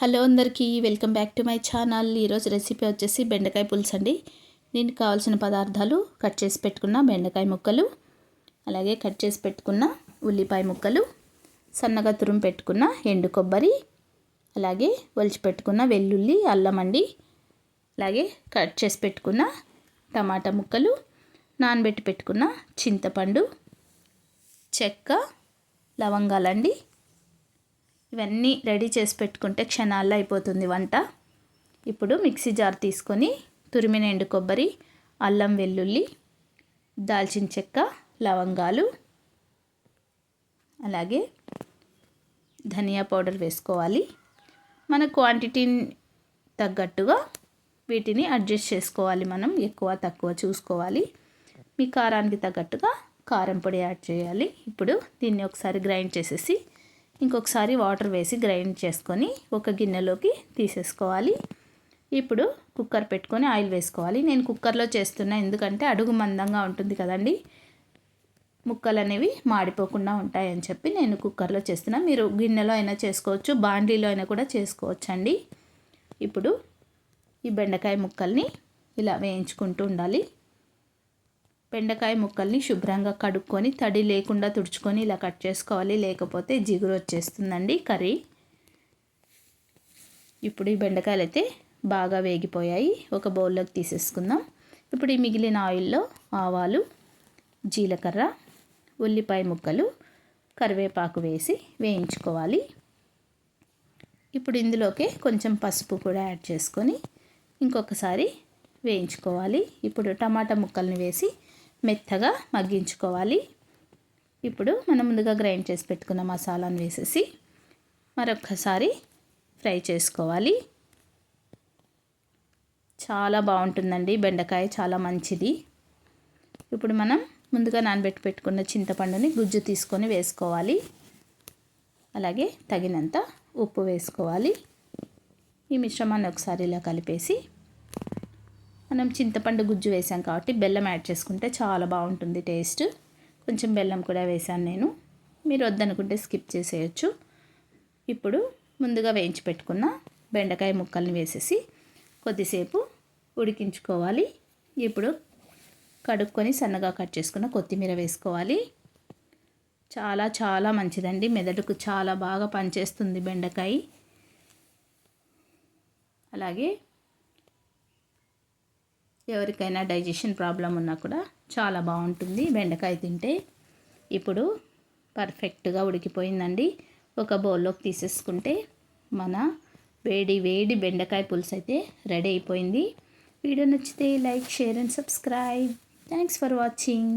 Hello అందరికీ welcome back to my channel. ఈరోజు recipe వచ్చేసి బెండకాయ పులుసు అండి. దీనికి కావాల్సిన పదార్థాలు కట్ చేసి పెట్టుకున్న బెండకాయ ముక్కలు అలాగే కట్ చేసి పెట్టుకున్న ఉల్లిపాయ ముక్కలు సన్నగా తురుము పెట్టుకున్న ఎండు కొబ్బరి అలాగే ఒలిచి పెట్టుకున్న వెల్లుల్లి అల్లం అండి అలాగే కట్ చేసి పెట్టుకున్న టమాటా ముక్కలు నానబెట్టి పెట్టుకున్న చింతపండు చెక్క లవంగాలండి ఇవన్నీ రెడీ చేసి పెట్టుకుంటే క్షణాల్లో అయిపోతుంది వంట. ఇప్పుడు మిక్సీ జార్ తీసుకొని తురిమిన ఎండు కొబ్బరి అల్లం వెల్లుల్లి దాల్చిన చెక్క లవంగాలు అలాగే ధనియా పౌడర్ వేసుకోవాలి. మన క్వాంటిటీని తగ్గట్టుగా వీటిని అడ్జస్ట్ చేసుకోవాలి మనం ఎక్కువ తక్కువ చూసుకోవాలి. మీ కారానికి తగ్గట్టుగా కారం పొడి యాడ్ చేయాలి. ఇప్పుడు దీన్ని ఒకసారి గ్రైండ్ చేసేసి ఇంకొకసారి వాటర్ వేసి గ్రైండ్ చేసుకొని ఒక గిన్నెలోకి తీసేసుకోవాలి. ఇప్పుడు కుక్కర్ పెట్టుకొని ఆయిల్ వేసుకోవాలి. నేను కుక్కర్లో చేస్తున్నా ఎందుకంటే అడుగు మందంగా ఉంటుంది కదండి. ముక్కలు అనేవి మాడిపోకుండా ఉంటాయని చెప్పి నేను కుక్కర్లో చేస్తున్నా. మీరు గిన్నెలో అయినా చేసుకోవచ్చు బాండీలో అయినా కూడా చేసుకోవచ్చు అండి ఇప్పుడు ఈ బెండకాయ ముక్కల్ని ఇలా వేయించుకుంటూ ఉండాలి. బెండకాయ ముక్కల్ని శుభ్రంగా కడుక్కొని తడి లేకుండా తుడుచుకొని ఇలా కట్ చేసుకోవాలి. లేకపోతే జిగురు వచ్చేస్తుందండి కర్రీ. ఇప్పుడు ఈ బెండకాయలు అయితే బాగా వేగిపోయాయి. ఒక బౌల్లోకి తీసేసుకుందాం. ఇప్పుడు ఈ మిగిలిన ఆయిల్లో ఆవాలు జీలకర్ర ఉల్లిపాయ ముక్కలు కరివేపాకు వేసి వేయించుకోవాలి. ఇప్పుడు ఇందులోకి కొంచెం పసుపు కూడా యాడ్ చేసుకొని ఇంకొకసారి వేయించుకోవాలి. ఇప్పుడు టమాటా ముక్కల్ని వేసి మెత్తగా మగ్గించుకోవాలి. ఇప్పుడు మనం ముందుగా గ్రైండ్ చేసి పెట్టుకున్న మసాలాను వేసేసి మరొకసారి ఫ్రై చేసుకోవాలి. చాలా బాగుంటుందండి బెండకాయ చాలా మంచిది. ఇప్పుడు మనం ముందుగా నానబెట్టి పెట్టుకున్న చింతపండుని గుజ్జు తీసుకొని వేసుకోవాలి. అలాగే తగినంత ఉప్పు వేసుకోవాలి. ఈ మిశ్రమాన్ని ఒకసారి ఇలా కలిపేసి మనం చింతపండు గుజ్జు వేసాం కాబట్టి బెల్లం యాడ్ చేసుకుంటే చాలా బాగుంటుంది టేస్ట్. కొంచెం బెల్లం కూడా వేసాను నేను. మీరు వద్దనుకుంటే స్కిప్ చేసేయచ్చు. ఇప్పుడు ముందుగా వేయించి పెట్టుకున్న బెండకాయ ముక్కల్ని వేసేసి కొద్దిసేపు ఉడికించుకోవాలి. ఇప్పుడు కడుక్కొని సన్నగా కట్ చేసుకున్న కొత్తిమీర వేసుకోవాలి. చాలా చాలా మంచిదండి. మెదడుకు చాలా బాగా పనిచేస్తుంది బెండకాయ. అలాగే ఎవరికైనా డైజెషన్ ప్రాబ్లం ఉన్నా కూడా చాలా బాగుంటుంది. బెండకాయ తింటే ఇప్పుడు పర్ఫెక్ట్గా ఉడికిపోయిందండి. ఒక బౌల్లోకి తీసేసుకుంటే మన వేడి వేడి బెండకాయ పులుసు అయితే రెడీ అయిపోయింది. వీడియో నచ్చితే like share and subscribe. Thanks for watching.